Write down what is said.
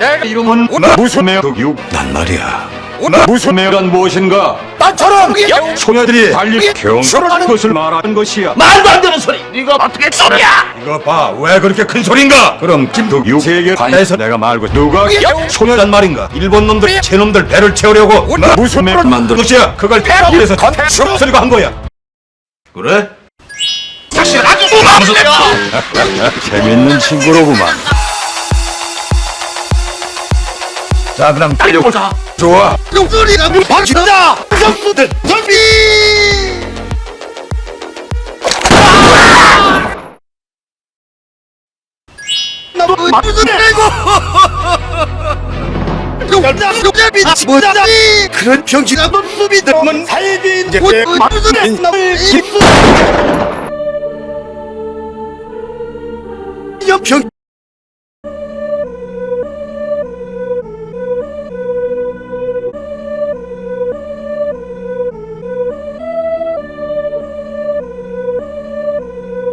내 이름은 무슨 매덕이오 난 말이야. 무슨 매란 무엇인가? 나처럼 소녀들이 달리 경솔을 하는 것을 말하는 것이야. 말도 안 되는 소리! 네가 어떻게 소리야 이거 봐. 왜 그렇게 큰 소린가? 그럼 김덕유 세계 관에서 내가 말고 누가 소녀란 말인가? 일본 놈들 제 놈들 배를 채우려고 무슨 매를 만든 것이야? 그걸 위해서 소리가 한 거야. 그래? 사실 아주 무슨 재밌는 친구로구만 자 그럼 달려보자 좋아 용소리가 박친다 정부들 정비 나도 무슨 내고 용자 용자비 뭐지 그런 병신아 넌 수비들은 살기 이제 무슨 나를 입수 여병